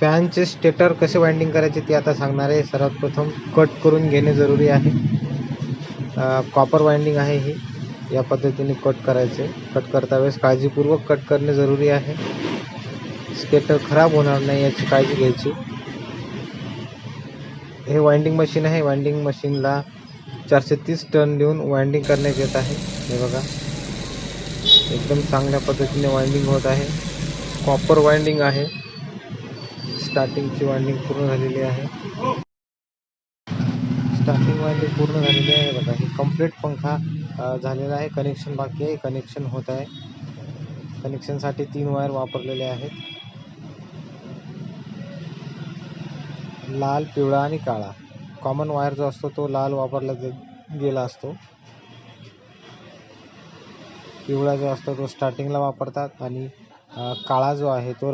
फॅनचे stator कसे winding करायचे ते आता सांगणार आहे. सर्वात प्रथम कट करून घेणे जरुरी आहे. कॉपर वाइंडिंग आहे ही. या पद्धतीने कट करायचे. कट करता वेळेस काळजीपूर्वक कट करणे जरुरी आहे. स्केटर खराब होणार नाही याची काळजी घ्यायची. हे वाइंडिंग मशीन आहे. वाइंडिंग मशीनला चारशे तीस टन देऊन वाइंडिंग करण्यात येत आहे. हे बघा. एकदम चांगल्या पद्धतीने वाइंडिंग होत आहे. कॉपर वाइंडिंग आहे. स्टार्टिंगची वाइंडिंग पूर्ण झालेली आहे. स्टार्टिंग वाइंडिंग पूर्ण झालेली आहे बघा. हे कंप्लीट पंखा झालेला आहे. कनेक्शन बाकी आहे. कनेक्शन होत आहे. कनेक्शनसाठी तीन वायर वापरलेले आहेत. लाल पिवळा आणि काळा. कॉमन वायर जो असतो तो लाल वापरला गेला असतो. पिवळा जो असतो तो स्टार्टिंगला वापरतात आणि काळा जो आहे तो